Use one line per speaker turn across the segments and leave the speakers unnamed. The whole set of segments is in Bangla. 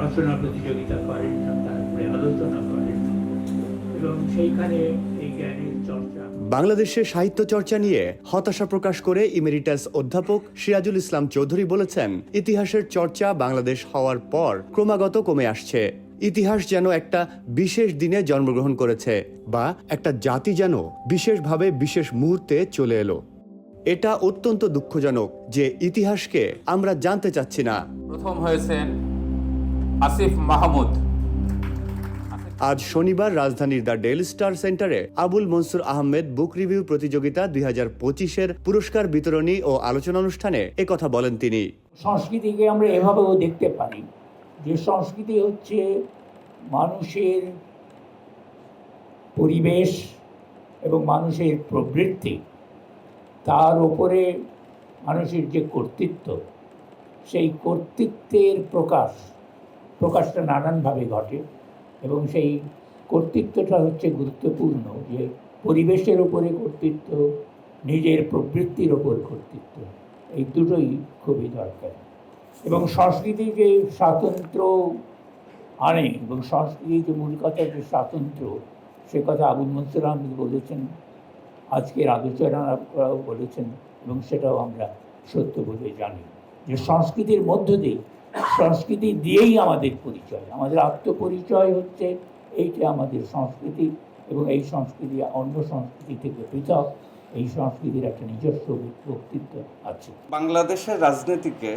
রচনা প্রতিযোগিতা করেন তারপরে আলোচনা করেন এবং সেইখানে এই জ্ঞানের চর্চা।
বাংলাদেশে সাহিত্য চর্চা নিয়ে হতাশা প্রকাশ করে ইমেরিটাস অধ্যাপক সিরাজুল ইসলাম চৌধুরী বলেছেন ইতিহাসের চর্চা বাংলাদেশ হওয়ার পর ক্রমাগত কমে আসছে। ইতিহাস যেন একটা বিশেষ দিনে জন্মগ্রহণ করেছে বা একটা জাতি যেন বিশেষভাবে বিশেষ মুহূর্তে চলে এলো। এটা অত্যন্ত দুঃখজনক যে ইতিহাসকে আমরা জানতে চাচ্ছি না।
প্রথম হয়েছেন আসিফ মাহমুদ।
আজ শনিবার রাজধানীর দ্য ডেল স্টার সেন্টারে আবুল মনসুর আহমেদ বুক রিভিউ প্রতিযোগিতা দুই হাজার পঁচিশের পুরস্কার বিতরণী ও আলোচনা অনুষ্ঠানে একথা বলেন তিনি।
সংস্কৃতিকে আমরা এভাবেও দেখতে পারি। যে সংস্কৃতি হচ্ছে মানুষের পরিবেশ এবং মানুষের প্রবৃত্তি তার ওপরে মানুষের যে কর্তৃত্ব সেই কর্তৃত্বের প্রকাশ প্রকাশটা নানানভাবে ঘটে এবং সেই কর্তৃত্বটা হচ্ছে গুরুত্বপূর্ণ যে পরিবেশের ওপরে কর্তৃত্ব, নিজের প্রবৃত্তির ওপর কর্তৃত্ব, এই দুটোই খুবই দরকার। এবং সংস্কৃতি যে স্বাতন্ত্র্য আনে এবং সংস্কৃতি যে মূল কথা যে স্বাতন্ত্র্য সে কথা আবুল মনসুর আহমেদ বলেছেন, আজকের আলোচনারাও বলেছেন এবং সেটাও আমরা সত্য বলে জানি। যে সংস্কৃতির মধ্য দিয়ে সংস্কৃতি দিয়েই আমাদের পরিচয়। আমাদের আত্মপরিচয় হচ্ছে এইটা আমাদের সংস্কৃতি এবং এই সংস্কৃতি অন্য সংস্কৃতি থেকে পৃথক। এই সংস্কৃতির একটা নিজস্ব ব্যক্তিত্ব আছে।
বাংলাদেশের রাজনীতিকে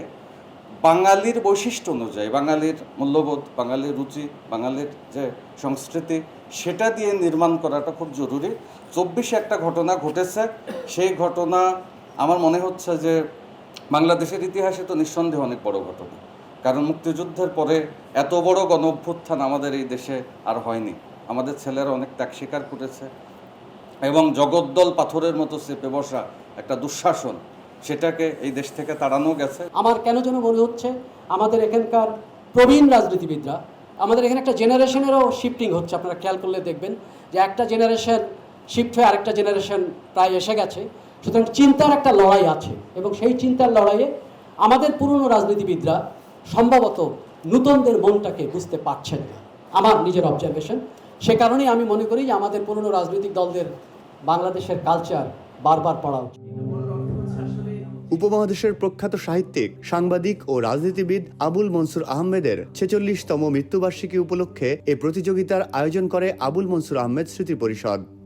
বাঙালির বৈশিষ্ট্য অনুযায়ী, বাঙালির মূল্যবোধ, বাঙালির রুচি, বাঙালির যে সংস্কৃতি, সেটা দিয়ে নির্মাণ করাটা খুব জরুরি। চব্বিশে একটা ঘটনা ঘটেছে। সেই ঘটনা আমার মনে হচ্ছে যে বাংলাদেশের ইতিহাসে তো নিঃসন্দেহে অনেক বড় ঘটনা। কারণ মুক্তিযুদ্ধের পরে এত বড় গণ অভ্যুত্থান আমাদের এই দেশে আর হয়নি। আমাদের ছেলেরা অনেক ত্যাগ স্বীকার করেছে এবং জগদ্দল পাথরের মতো চেপে বসা একটা দুঃশাসন, সেটাকে এই দেশ থেকে তাড়ানো গেছে।
আমার কেন যেন মনে হচ্ছে, আমাদের এখানকার প্রবীণ রাজনীতিবিদরা, আমাদের এখানে একটা জেনারেশনেরও শিফটিং হচ্ছে, আপনারা খেয়াল করলে দেখবেন যে একটা জেনারেশন শিফট হয়ে আরেকটা জেনারেশন প্রায় এসে গেছে। সুতরাং চিন্তার একটা লড়াই আছে এবং সেই চিন্তার লড়াইয়ে আমাদের পুরনো রাজনীতিবিদরা সম্ভবত নূতনদের মনটাকে বুঝতে পারছেন না। আমার নিজের অবজারভেশন সে কারণেই আমি মনে করি যে আমাদের পুরনো রাজনৈতিক দলদের বাংলাদেশের কালচার বারবার পড়া উচিত।
উপমহাদেশের প্রখ্যাত সাহিত্যিক, সাংবাদিক ও রাজনীতিবিদ আবুল মনসুর আহমেদের ছেচল্লিশতম মৃত্যুবার্ষিকী উপলক্ষে এ প্রতিযোগিতার আয়োজন করে আবুল মনসুর আহমেদ স্মৃতি পরিষদ।